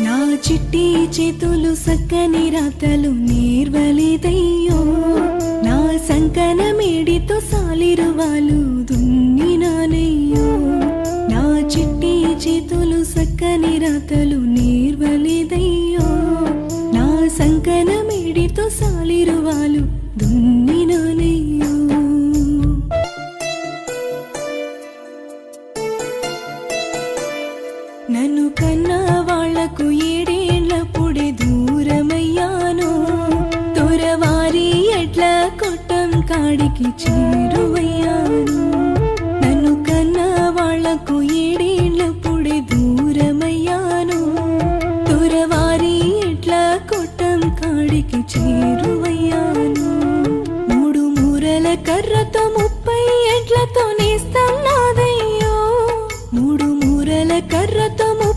నా చిట్టి చేతులు సక్కని రాతలు నేర్వలేదయ్యో. నా సంకన మేడితో సాలిరువాలు దున్నినానయ్యో. నా చిట్టి చేతులు సక్కని రాతలు నేర్వలేదయ్యో. నా సంకన మేడితో సాలిరువాలు దున్నినానయ్యో. నన్ను కన్నా వాళ్ళ కాడికి చేరువయ్యాను. నన్ను కన్న వాళ్ళకు ఏడేళ్ళ పొడి దూరమయ్యాను. దూరవారి ఎట్లా కొట్టం కాడికి చేరువయ్యాను. మూడు మూరల కర్రతో ముప్పై ఎడ్లతో నేస్తన్నాదయ్యో. మూడు మూరల కర్రతో